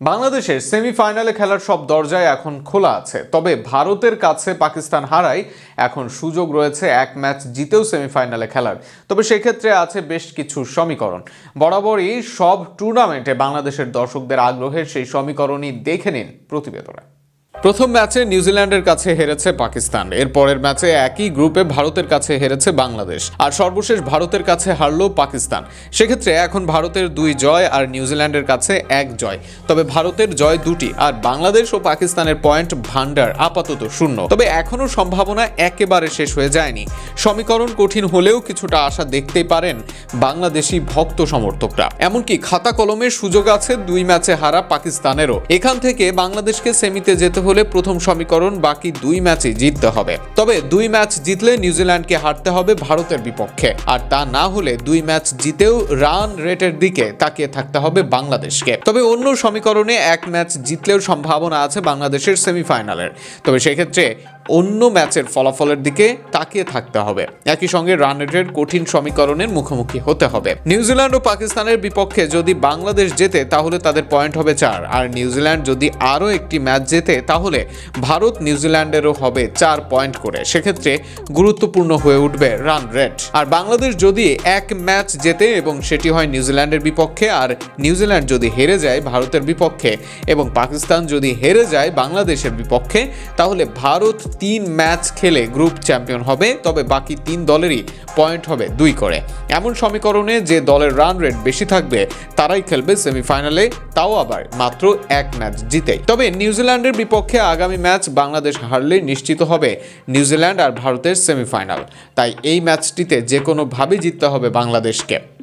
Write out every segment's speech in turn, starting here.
বাংলাদেশের সেমিফাইনালে খেলার সব দরজায় এখন খোলা আছে। তবে ভারতের কাছে পাকিস্তান হারায় এখন সুযোগ রয়েছে এক ম্যাচ জিতেও সেমিফাইনালে খেলার। তবে সেক্ষেত্রে আছে বেশ কিছু সমীকরণ। বরাবরই সব টুর্নামেন্টে বাংলাদেশের দর্শকদের আগ্রহের সেই সমীকরণই দেখে নিন প্রতিবেদনে। প্রথম ম্যাচে নিউজিল্যান্ডের কাছে হেরেছে পাকিস্তান। এর পরের ম্যাচে একই গ্রুপে ভারতের কাছে হেরেছে বাংলাদেশ। আর সর্বশেষ ভারতের কাছে হারলো পাকিস্তান। সেক্ষেত্রে এখন ভারতের দুই জয় আর নিউজিল্যান্ডের কাছে এক জয়। তবে ভারতের জয় দুটি আর বাংলাদেশ ও পাকিস্তানের পয়েন্ট ভান্ডার আপাতত শূন্য। তবে এখনও সম্ভাবনা একেবারে শেষ হয়ে যায়নি। সমীকরণ কঠিন হলেও কিছুটা আশা দেখতেই পারেন বাংলাদেশি ভক্ত সমর্থকরা। এমনকি খাতা কলমের সুযোগ আছে দুই ম্যাচে হারা পাকিস্তানেরও। এখান থেকে বাংলাদেশকে সেমিতে যেতে হলে প্রথম সমীকরণ, বাকি দুই ম্যাচে জিততে হবে। তবে দুই ম্যাচ জিতলে নিউজিল্যান্ডকে হারতে হবে ভারতের বিপক্ষে। আর তা না হলে দুই ম্যাচ জিতেও রান রেটের দিকে তাকিয়ে থাকতে হবে বাংলাদেশকে। তবে অন্য সমীকরণে এক ম্যাচ জিতলেও সম্ভাবনা আছে বাংলাদেশের সেমিফাইনালের। তবে সেক্ষেত্রে অন্য ম্যাচের ফলাফলের দিকে তাকিয়ে থাকতে হবে। একই সঙ্গে রান রেটের কঠিন সমীকরণের মুখোমুখি হতে হবে। নিউজিল্যান্ড ও পাকিস্তানের বিপক্ষে যদি বাংলাদেশ জেতে, তাহলে তাদের পয়েন্ট হবে চার। আর নিউজিল্যান্ড যদি আরও একটি ম্যাচ জেতে, তাহলে ভারত নিউজিল্যান্ডেরও হবে চার পয়েন্ট করে। সেক্ষেত্রে গুরুত্বপূর্ণ হয়ে উঠবে রান রেট আর বাংলাদেশ যদি এক ম্যাচ জেতে এবং সেটি হয় নিউজিল্যান্ডের বিপক্ষে, আর নিউজিল্যান্ড যদি হেরে যায় ভারতের বিপক্ষে এবং পাকিস্তান যদি হেরে যায় বাংলাদেশের বিপক্ষে, তাহলে ভারত তিন ম্যাচ খেলে গ্রুপ চ্যাম্পিয়ন হবে, তবে বাকি তিন দলেরই পয়েন্ট হবে দুই করে। এমন সমীকরণে যে দলের রান রেট বেশি থাকবে, তারাই খেলবে সেমিফাইনালে, তাও আবার মাত্র এক ম্যাচ জিতেই। তবে নিউজিল্যান্ডের বিপক্ষে আগামী ম্যাচ বাংলাদেশ হারলেই নিশ্চিত হবে নিউজিল্যান্ড আর ভারতের সেমিফাইনাল। তাই এই ম্যাচটিতে যে কোনোভাবেই জিততে হবে বাংলাদেশকে।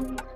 フフフ。